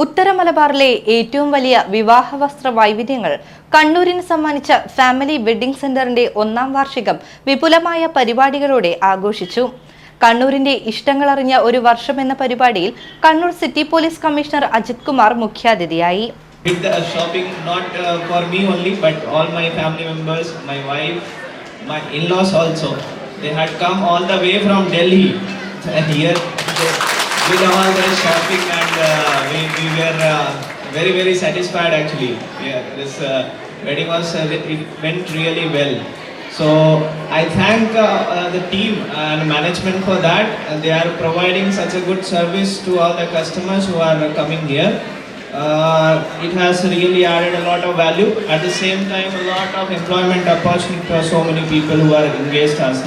ഉത്തര മലബാറിലെ ഏറ്റവും വലിയ വിവാഹ വസ്ത്ര വൈവിധ്യങ്ങൾ കണ്ണൂരിന് സമ്മാനിച്ച ഫാമിലി വെഡിംഗ് സെന്ററിന്റെ ഒന്നാം വാർഷികം വിപുലമായ പരിപാടികളോടെ ആഘോഷിച്ചു. കണ്ണൂരിന്റെ ഇഷ്ടങ്ങളറിഞ്ഞ ഒരു വർഷം എന്ന പരിപാടിയിൽ Kannur city police commissioner Ajith Kumar മുഖ്യാതിഥിയായി. Uh, members here with all the shopping and uh, we, we were uh, very very satisfied actually. Yeah, this uh, wedding was uh, it went really well. So i thank uh, uh, the team and management for that. Uh, they are providing such a good service to all the customers who are coming here. It has really added a lot of value. At the same time, a lot of employment opportunity for so many people who are engaged as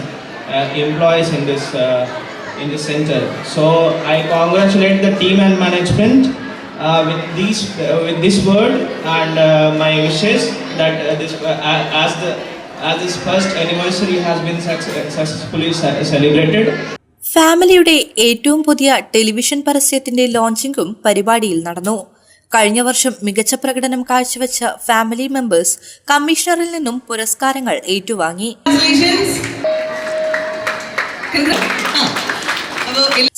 employees in this in this center. So I congratulate the team and management with these uh, with this word and uh, my wishes that uh, this uh, as the as this first anniversary has been successfully celebrated. ഫാമിലിയുടെ ഏറ്റവും പുതിയ television പരസ്യത്തിന്റെ ലോഞ്ചിങ്ങും പരിപാടിയിൽ നടന്നു കഴിഞ്ഞ വർഷം മികച്ച പ്രകടനം കാഴ്ചവെച്ച ഫാമിലി മെമ്പേഴ്സ് കമ്മീഷണറിൽ നിന്നും പുരസ്കാരങ്ങൾ ഏറ്റുവാങ്ങി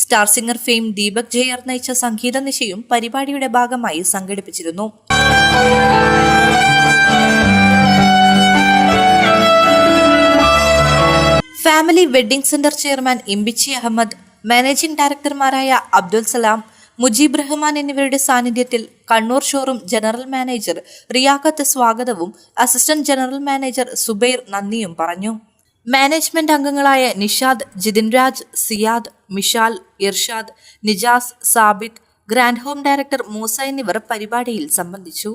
star singer fame Deepak Jayar നയിച്ച സംഗീത നിശയും പരിപാടിയുടെ ഭാഗമായി സംഘടിപ്പിച്ചിരുന്നു. Family wedding centre chairman Imbichi Ahmed managing ഡയറക്ടർമാരായ Abdul Salam Mujeeb Rahman എന്നിവരുടെ സാന്നിധ്യത്തിൽ Kannur showroom general manager Riyakhath സ്വാഗതവും അസിസ്റ്റന്റ് ജനറൽ മാനേജർ സുബൈർ നന്ദിയും പറഞ്ഞു. മാനേജ്മെന്റ് അംഗങ്ങളായ Nishad Jithin Raj Siyad Mishal Irshad Nijas Sabith grand home director Moosa എന്നിവർ പരിപാടിയിൽ സംബന്ധിച്ചു.